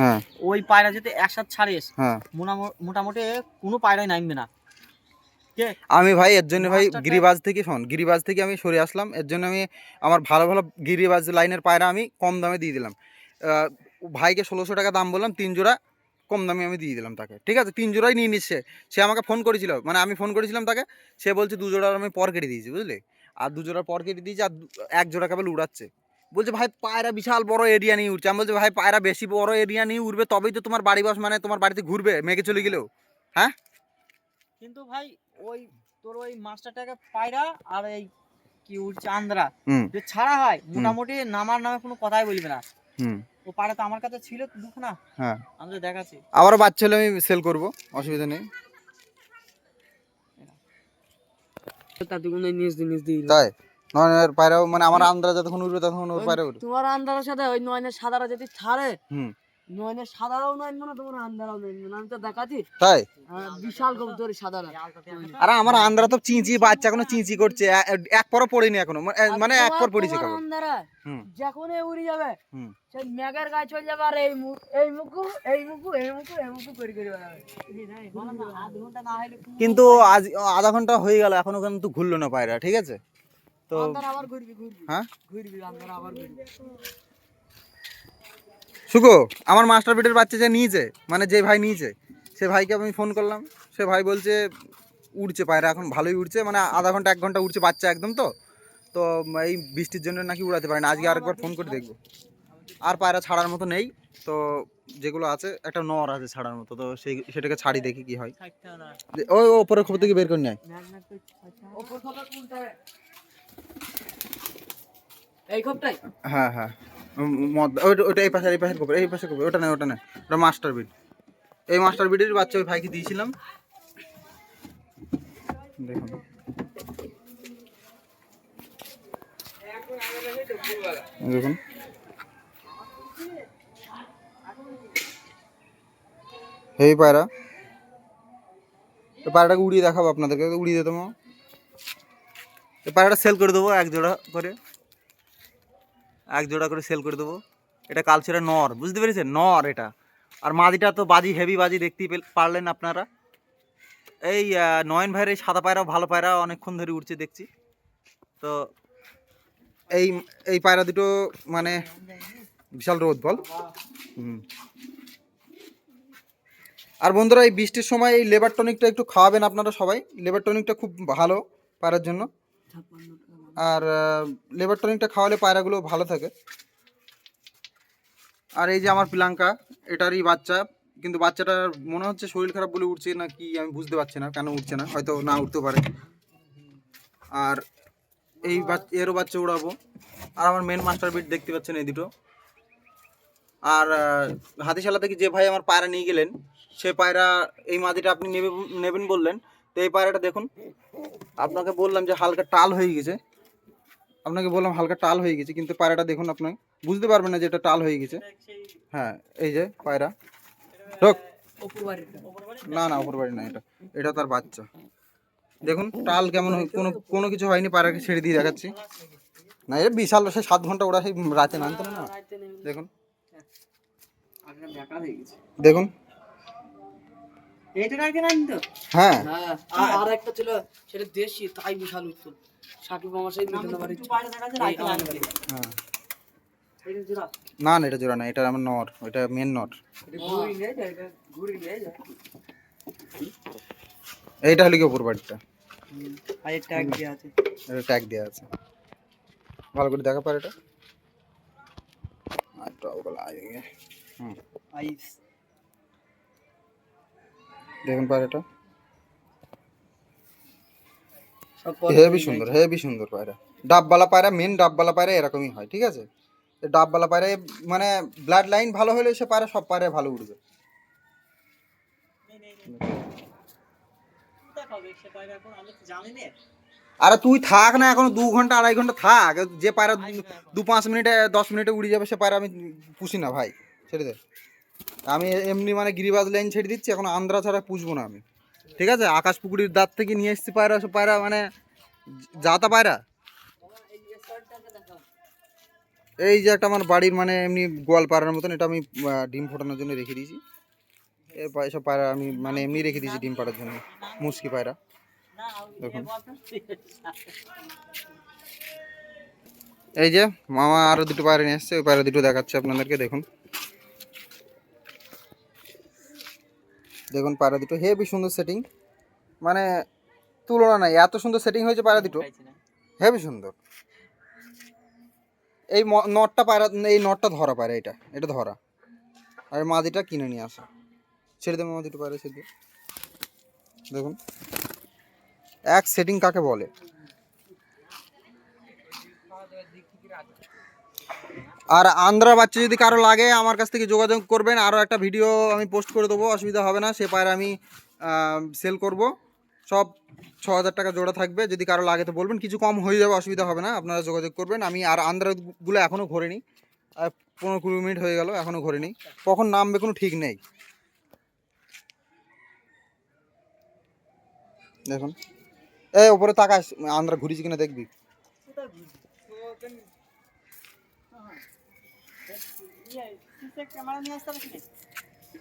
হ্যাঁ। ওই পায়রা যদি একসাথে ছাড়িস হ্যাঁ। মোটামুটি কোনো পায়রাই নামবে না। আমি ভাই এর জন্য ভাই গিরিবাজ থেকে শোন গিরিবাজ থেকে আমি সরে আসলাম। এর জন্য আমি আমার ভালো ভালো গিরিবাজ লাইনের পায়রা আমি কম দামে দিয়ে দিলাম। ভাইকে ষোলোশো টাকা দাম বললাম তিন জোড়া কম দামে আমি দিয়ে দিলাম তাকে। ঠিক আছে? তিন জোড়াই নিয়ে নিচ্ছে। সে আমাকে ফোন করেছিল মানে আমি ফোন করেছিলাম তাকে। সে বলছে দু জোড়ার আমি পর কেটে দিয়েছি বুঝলি? আর দু জোড়ার পর কেটে দিয়েছি আর এক জোড়া কেবল উড়াচ্ছে। বলছে ভাই পায়রা বিশাল বড় এরিয়া নিয়ে উঠছে। আমি বলছি ভাই পায়রা বেশি বড় এরিয়া নিয়ে উঠবে তবেই তো তোমার বাড়ি বাস মানে তোমার বাড়িতে ঘুরবে মেঘে চলে গেলেও। হ্যাঁ? কিন্তু ভাই ওই তোর ওই মাস্টারটাকে পায়রা আর এই কি উঠছে আন্দ্রা। যে ছাড়া হয় মোটামুটি নামার নামে কোনো কথাই বলবে না। হুম। ও পায়রা তো আমার কাছে ছিল দুঃখ না হ্যাঁ। আমি তো দেখাচ্ছি। আবারও বাচ্চা হলে আমি সেল করব অসুবিধা নেই। তাই? নয়নের পায়রাও মানে আমার আন্দ্রা যতক্ষণ উঠবে ততক্ষণ ওর পায়রা উঠবে তোমার আন্দারের সাথে ওই নয়নের সাদারা যদি ছাড়ে হুম। নয়নের সাদারাও না তোমার আন্দারাও আমি তো দেখাচ্ছি। তাই? বিশাল কবুতর সাদারা। আরে আমার আন্দ্রা তো চিঁচি বাচ্চা এখনও চিঁচি করছে। এক পরও পড়েনি এখনও। মানে- এক পর পড়েছে কেবল আন্দারা যখন উড়ে যাবে সেই মেঘের গায়ে চলে যাবে আর এই মুখ এই মুখু এই মুখু এই মুখু এই মুখু করে করে বেড়াবে। কিন্তু আজ আধা ঘণ্টা হয়ে গেল এখনও কিন্তু ঘুরলো না পায়রা ঠিক আছে? তো হ্যাঁ? সুকো আমার মাস্টার বিটের বাচ্চা যে নিয়েছে মানে যে ভাই নিয়েছে সে ভাইকে আমি ফোন করলাম। সে ভাই বলছে উড়ছে পায়রা এখন ভালোই উড়ছে মানে আধা ঘণ্টা এক ঘণ্টা উড়ছে বাচ্চা একদম তো। তো এই বৃষ্টির জন্য নাকি উড়াতে পারে না আজকে আরেকবার ফোন করে দেখব। আর পায়রা ছাড়ার মতো নেই তো যেগুলো আছে একটা নর আছে ছাড়ার মতো তো সেই সেটাকে ছাড়ি দেখি কি হয়। ওই ওপরের খবর থেকে বের করে নেয় হ্যাঁ হ্যাঁ। ওইটা ওইটা এই পাশে, এই পাশের এই পাশে খবর ওটা ওটা ওটা এই দিয়েছিলাম। এই পায়রা। পায়রাটাকে উড়িয়ে দেখাবো আপনাদেরকে, উড়িয়ে দিতাম এই পায়রাটা সেল করে দেবো, এক জোড়া করে। এক জোড়া করে সেল করে দেবো। এটা কালচারের নর, বুঝতে পেরেছেন? নর এটা। আর মাদিটা তো বাজি হেভি বাজি, দেখতেই পারলেন আপনারা। এই নয়ন ভাইয়ের এই সাদা পায়রা, ভালো পায়রা অনেকক্ষণ ধরে উঠছে দেখছি। তো এই এই পায়রা দুটো মানে বিশাল রোদ, বল। আর বন্ধুরা, এই বৃষ্টির সময় এই লেবার টনিকটা একটু খাওয়াবেন আপনারা সবাই। লেবার টনিকটা খুব ভালো পায়রার জন্য। আর লেবার টনিকটা খাওয়ালে পায়রাগুলো ভালো থাকে। আর এই যে আমার প্লাঙ্কা এটারই বাচ্চা, কিন্তু বাচ্চাটা মনে হচ্ছে শরীর খারাপ বলে উঠছে না কি আমি বুঝতে পারছি না, কেন উঠছে না, হয়তো না উঠতে পারে। আর এই এরও বাচ্চা উড়াবো। আর আমার মেন মাস্টার বিট দেখতে পাচ্ছেন এই দুটো। আর হাতিশালা থেকে যে ভাই আমার পায়রা নিয়ে গেলেন, সে পায়রা এই মাদিটা আপনি নেবে, নেবেন বললেন। তো এই পায়রাটা দেখুন, আপনাকে বললাম যে হালকা টাল হয়ে গেছে। আপনাকে বললাম হালকা টাল হয়ে গেছে কিন্তু পায়রাটা দেখুন আপনি বুঝতে পারবেন না যে এটা টাল হয়ে গেছে। হ্যাঁ এই যে পায়রা। ঢোক না না ওপর বাড়ি না এটা এটা তার বাচ্চা। দেখুন টাল কেমন হয়- কোনো কোনো কিছু হয়নি পায়রাকে ছেড়ে দিয়ে দেখাচ্ছি। না এটা বিশাল সে সাত ঘণ্টা ওরা সেই রাতে নামতো না। দেখুন। দেখুন। রাখতে তো? হ্যাঁ। হ্যাঁ আর আর একটা ছিল সেটা দেশি তাই বিশাল সাকিব আমার সেই হ্যাঁ। না না এটা জোড়া না এটা আমার নর এটা মেন যায় এইটা হলো কি বাড়িটা? ট্যাগ দেওয়া আছে। এটা ট্যাগ দেওয়া আছে। ভালো করে দেখা পারে এটা। আচ্ছা ওগুলো আগে হুম। আইস। দেখুন পায়রাটা। হেভি সুন্দর হেভি সুন্দর পায়রা। ডাববালা পায়রা মেন ডাববালা পায়রা এরকমই হয় ঠিক আছে? ডাববালা পায়রা মানে ব্লাড লাইন ভালো হলে সে পায়রা সব পায়রা ভালো উঠবে আরে তুই থাক না এখন দু ঘণ্টা আড়াই ঘণ্টা থাক। যে পায়রা দু- দু পাঁচ মিনিটে দশ মিনিটে উড়ে যাবে সে পায়রা আমি পুষি না ভাই। ছেড়ে দে। আমি এমনি মানে গিরিবাজ লাইন ছেড়ে দিচ্ছি, এখন আন্ধ্রা ছাড়া পুষবো না আমি। ঠিক আছে? আকাশ পুকুরির দাঁত থেকে নিয়ে এসেছি পায়রা, সব পায়রা মানে যাতা পায়রা। এই যে একটা আমার বাড়ির মানে এমনি গোয়াল পাড়ার মতন, এটা আমি ডিম ফোটানোর জন্য রেখে দিয়েছি। এসব পায়রা আমি মানে এমনি রেখে দিয়েছি ডিম পাড়ার জন্য, মুসকি পায়রা। দেখুন। এই যে, মামা আরও দুটো পায়রা নিয়ে এসছে, ওই পায়রা দুটো দেখাচ্ছে আপনাদেরকে, দেখুন। দেখুন পায়রা দুটো হেভি সুন্দর সেটিং মানে তুলনা নাই এত সুন্দর সেটিং হয়েছে পায়রা দুটো। হেভি সুন্দর। এই নটটা পায়রা এই নটটা ধরা পায়রা এটা এটা ধরা। আর মাদিটা কিনে নিয়ে আসা। ছেড়ে দেবে মাদিটা দুটো পায়রা ছেড়ে। দেখুন এক সেটিং কাকে বলে? আর আন্ধ্রা বাচ্চা যদি কারও লাগে, আমার কাছ থেকে যোগাযোগ করবেন। আরও একটা ভিডিও আমি পোস্ট করে দেবো, অসুবিধা হবে না। সে পায়রা আমি সেল করব। সব ছ হাজার টাকা জোড়া থাকবে। যদি কারও লাগে তো বলবেন। কিছু কম হয়ে যাবে, অসুবিধা হবে না। আপনারা যোগাযোগ করবেন। আমি আর আন্ধ্রাগুলো এখনও ঘোরেনি। পনেরো কুড়ি মিনিট হয়ে গেল এখনও ঘোরেনি। কখন নামবে কোনো ঠিক নেই। দেখুন। এই ওপরে তাকাস। আন্ধ্রা ঘুরিছি কিনা দেখবি ক্যামেরা নিয়ে আসতে পারছি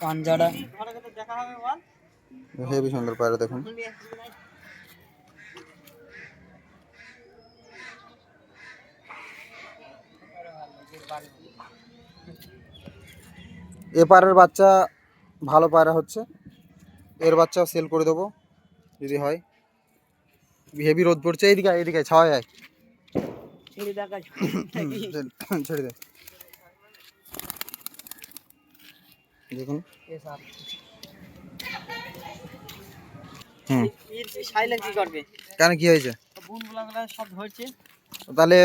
পাঞ্জাটা ঘরে কত দেখা হবে বল হেবি সুন্দর পায়রা দেখুন। নিয়ে এ পায়রার বাচ্চা ভালো পায়রা হচ্ছে। এর বাচ্চাও সেল করে দেবো যদি হয়। হেভি রোদ পড়ছে এইদিকে এইদিকে আয়, ছাওয়ায় ছেড়ে দেখাস ছেড়ে- ছেড়ে দে। দেখুন। হুম করবে? কেন কি হয়েছে? সব ধরছে। তাহলে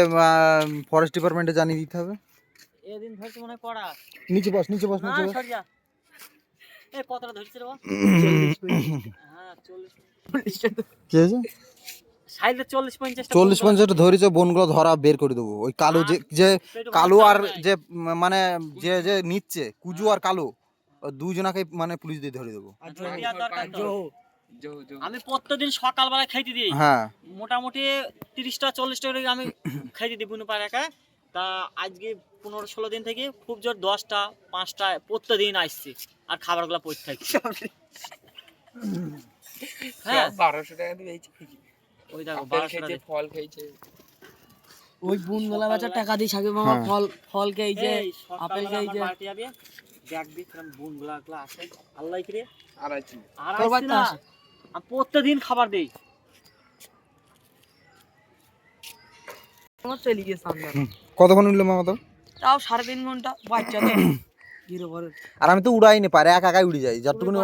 ফরেস্ট ডিপার্টমেন্টে জানিয়ে দিতে হবে। এদিন ধরছে মনে হয় নিচে বস নিচে বস নিচে বস। এ কতটা ধরছে রে হ্যাঁ চল্লিশ কি হয়েছে? সাইলে চল্লিশ পঞ্চাশ চল্লিশ পঞ্চাশটা ধরেছে বনগুলো ধরা বের করে দেবো। ওই কালো যে যে কালো আর যে মানে যে যে নিচ্ছে কুজু আর কালো। দুজনাকে মানে পুলিশ দিয়ে ধরে দেবো। আমি প্রত্যেকদিন সকালবেলা খাইতে দিই। হ্যাঁ। মোটামুটি তিরিশটা চল্লিশটা করে আমি খাইতে দিই বুনু পাড়া একা তা আজকে পনেরো ষোলো দিন থেকে খুব জোর দশটা পাঁচটা প্রত্যেকদিন আসছে আর খাবারগুলো পড়তে থাকছে হ্যাঁ। বারোশো টাকা দিয়ে ওই দেখো বারোশো খেয়েছে ফল খেয়েছে। ওই বুন গলা বাচ্চা টাকা দিয়ে সাকিব মামা হ্যাঁ। ফল ফল খেয়েছে আপেল খেয়েছে। দেখবি কিরম বুনগুলা গুলা আসে আল্লাহ আর আর না। আমি প্রত্যেকদিন খাবার দেই। আমার চলে কতক্ষণ উঠল মামা তো তাও সাড়ে তিন ঘণ্টা। বাচ্চা তো। আর আমি তো উড়াই নি পারে একা একাই উড়ে যাই। যতটুকুনি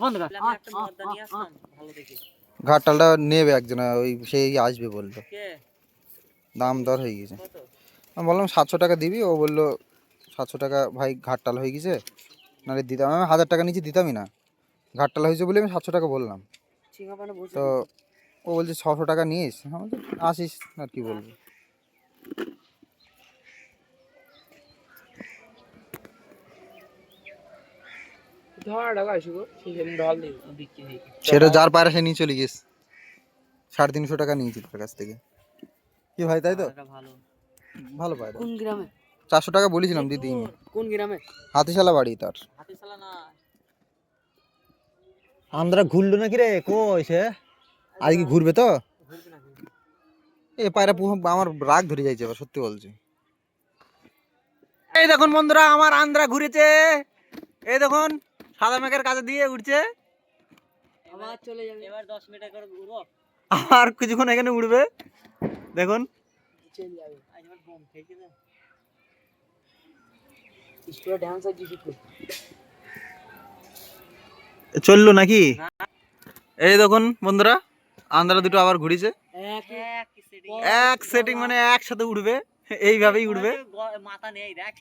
বন্ধ কর। ভালো দেখে। ঘাটটালটা নেবে একজন ওই সেই আসবে বলল। দাম দর হয়ে গেছে। আমি বললাম সাতশো টাকা দিবি? ও বলল সাতশো টাকা ভাই ঘাটটাল হয়ে গেছে। নাহলে দিতাম। আমি হাজার টাকা নিচে দিতামই না। ঘাটটাল হয়েছে বলে আমি সাতশো টাকা বললাম। তো ও বলছে ছশো টাকা নিস। আমাদের আসিস আর কি বলব ধর টাকা আসব সেখানে ঢল দিই বিক্রি হয়ে গেছে সেটা যার পায়রা সে নিয়ে চলে গেছে সাড়ে তিনশো টাকা নিয়েছি তার কাছ থেকে। কি ভাই তাই তো? ভালো। পায়রা কোন গ্রামে? চারশো টাকা বলেছিলাম দিদি কোন গ্রামে? হাতিশালা বাড়ি তার। না। আমরা ঘুরলো নাকি রে? কই সে? আজকে ঘুরবে তো? এ পায়রা আমার রাগ ধরে যাইছে এবার সত্যি বলছি। এই দেখুন বন্ধুরা আমার আন্দ্রা ঘুরেছে। এই দেখুন সাদা মেঘের কাছে দিয়ে উঠছে। আবার চলে যাবে। এবার দশ মিনিট করে ঘুরবো। আর কিছুক্ষণ এখানে উঠবে। দেখুন। চলে যাবে। আজ আমার বোম না। ড্যান্স শিখবে চলল নাকি? এই দেখুন বন্ধুরা আন্দ্রা দুটো আবার ঘুরিছে। এক এক setting। এক সেটিং মানে একসাথে উঠবে। এইভাবেই উঠবে। মাথা নেই দেখ।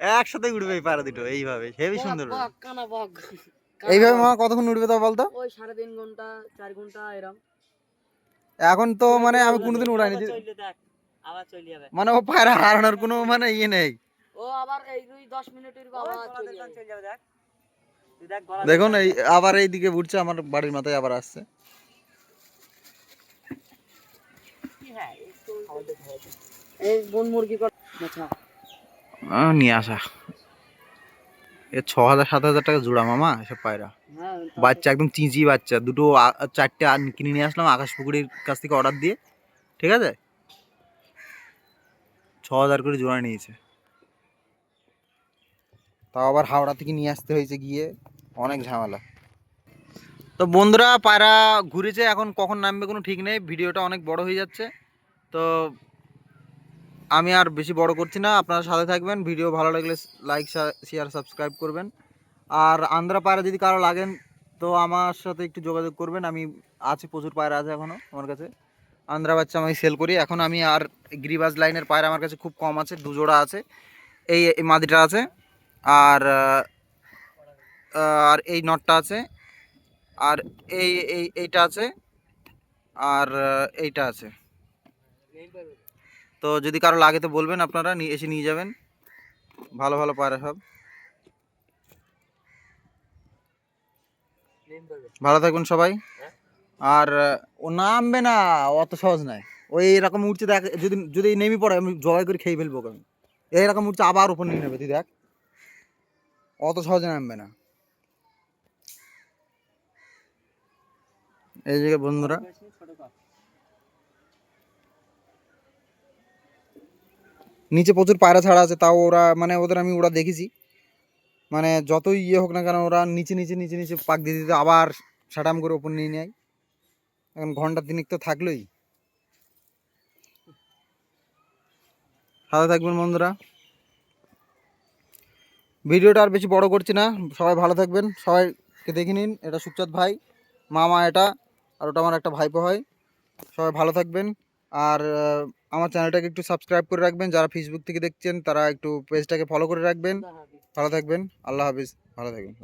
একসাথে উঠবে এই পায়রা দুটো এইভাবে হেভি সুন্দর কানা বক। এইভাবে মা কতক্ষণ উঠবে তা বলতো? ওই সাড়ে তিন ঘণ্টা চার ঘণ্টা এরম। এখন তো মানে আমি কোনোদিন উড়াইনি আবার চললে দেখ আবার চলে যাবে। মানে ও পায়রা হারানোর কোনো মানে ইয়ে নেই। ও আবার এই দুই দশ মিনিটের চলে যাবে। দেখ। গলা দেখুন এই আবার এই দিকে উঠছে আমার বাড়ির মাথায় আবার আসছে। হ্যাঁ? এই বন মুরগি আচ্ছা। নিয়ে আসা। এ ছ হাজার সাত হাজার টাকা জোড়া মামা এসব পায়রা। হ্যাঁ বাচ্চা একদম চিঁচি বাচ্চা। দুটো চারটে কিনে নিয়ে আসলাম আকাশ পুকুরের কাছ থেকে অর্ডার দিয়ে। ঠিক আছে? ছ হাজার করে জোড়া নিয়েছে। তাও আবার হাওড়া থেকে নিয়ে আসতে হয়েছে গিয়ে। অনেক ঝামেলা। তো বন্ধুরা পায়রা ঘুরেছে এখন কখন নামবে কোনো ঠিক নেই। ভিডিওটা অনেক বড় হয়ে যাচ্ছে। তো আমি আর বেশি বড় করছি না, আপনারা সাথে থাকবেন, ভিডিও ভালো লাগলে লাইক শেয়ার সাবস্ক্রাইব করবেন। আর আন্ধ্রা পায়রা যদি কারও লাগেন, তো আমার সাথে একটু যোগাযোগ করবেন, আমি আছে, প্রচুর পায়রা আছে এখনও আমার কাছে। আন্ধ্রা বাচ্চা আমি সেল করি, এখন আমি আর গ্রিবাজ লাইনের পায়রা আমার কাছে খুব কম আছে, দুজোড়া আছে, এই মাদিটা আছে, আর আর এই নটটা আছে, আর এই, এইটা আছে, আর, এইটা আছে। তো যদি কারও লাগে তো বলবেন আপনারা এসে নিয়ে যাবেন। ভালো ভালো পায়রা সব। ভালো থাকবেন সবাই। আর, ও নামবে না অত সহজ নয়। ওই এরকম উঠছে দেখ, যদি যদি নেমে পড়ে, আমি জবাই করে খেয়ে ফেলব আমি। এইরকম উঠছে আবার উপর নিয়ে নেবে, তুই দেখ। অত সহজে নামবে না। এই জায়গায় বন্ধুরা। নিচে প্রচুর পায়রা ছাড়া আছে, তাও ওরা মানে ওদের আমি ওরা দেখেছি। মানে যতই ইয়ে হোক না কেন, ওরা নিচে নিচে নিচে নিচে পাক দিয়ে দিতে আবার সাটাম করে ওপর নিয়ে নেয়। এখন ঘণ্টা তিনিক তো থাকলোই। সাথে থাকবেন বন্ধুরা। ভিডিওটা আর বেশি বড় করছি না, সবাই ভালো থাকবেন। সবাইকে দেখে নিন, এটা সুখচাঁদ ভাই, মামা এটা, আর ওটা আমার একটা ভাইপো হয়। সবাই ভালো থাকবেন। আর আমার চ্যানেলটাকে একটু সাবস্ক্রাইব করে রাখবেন। যারা ফেসবুক থেকে দেখছেন তারা একটু পেজটাকে ফলো করে রাখবেন। ভালো থাকবেন। আল্লাহ হাফিজ। ভালো থাকবেন।